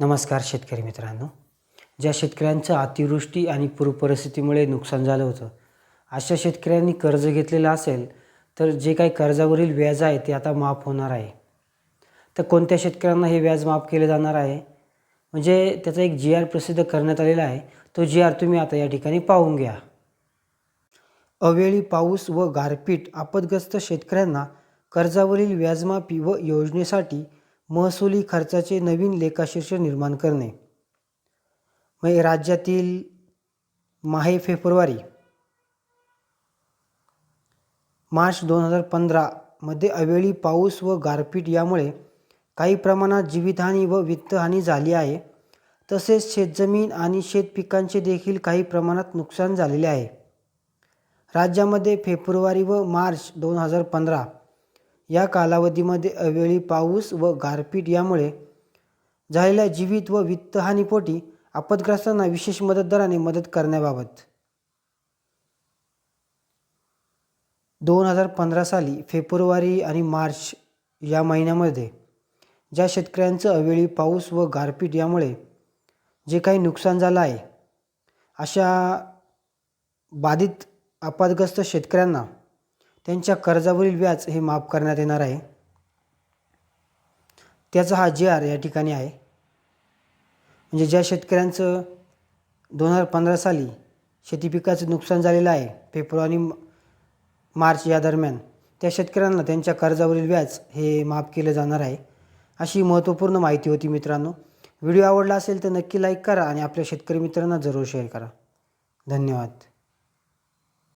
नमस्कार शेतकरी मित्रांनो. ज्या शेतकऱ्यांचं अतिवृष्टी आणि पूरपरिस्थितीमुळे नुकसान झालं होतं अशा शेतकऱ्यांनी कर्ज घेतलेलं असेल तर जे काही कर्जावरील व्याज आहे ते आता माफ होणार आहे. तर कोणत्या शेतकऱ्यांना हे व्याज माफ केले जाणार आहे? म्हणजे त्याचा एक जी आर प्रसिद्ध करण्यात आलेला आहे. तो जी आर तुम्ही आता या ठिकाणी पाहून घ्या. अवेळी पाऊस व गारपीट आपदग्रस्त शेतकऱ्यांना कर्जावरील व्याजमाफी व योजनेसाठी महसुली खर्चाचे नवीन लेखाशीर्ष निर्माण करणे. म्हणजे राज्यातील माहे फेब्रुवारी मार्च दोन हजार पंधरामध्ये अवेळी पाऊस व गारपीट यामुळे काही प्रमाणात जीवितहानी व वित्तहानी झाली आहे. तसेच शेतजमीन आणि शेतपिकांचे देखील काही प्रमाणात नुकसान झालेले आहे. राज्यामध्ये फेब्रुवारी व मार्च दोन हजार पंधरा या कालावधीमध्ये अवेळी पाऊस व गारपीट यामुळे झालेल्या जीवित व वित्तहानीपोटी आपदग्रस्तांना विशेष मदत दराने मदत करण्याबाबत दोन हजार पंधरा साली फेब्रुवारी आणि मार्च या महिन्यामध्ये ज्या शेतकऱ्यांचं अवेळी पाऊस व गारपीट यामुळे जे काही नुकसान झालं आहे अशा बाधित आपदग्रस्त शेतकऱ्यांना त्यांच्या कर्जावरील व्याज हे माफ करण्यात येणार आहे. त्याचा हा जे आर या ठिकाणी आहे. म्हणजे ज्या शेतकऱ्यांचं दोन हजार पंधरा साली शेती पिकाचं नुकसान झालेलं आहे फेब्रुवारी मार्च या दरम्यान त्या शेतकऱ्यांना त्यांच्या कर्जावरील व्याज हे माफ केलं जाणार आहे अशी महत्त्वपूर्ण माहिती होती मित्रांनो. व्हिडिओ आवडला असेल तर नक्की लाईक करा आणि आपल्या शेतकरी मित्रांना जरूर शेअर करा. धन्यवाद.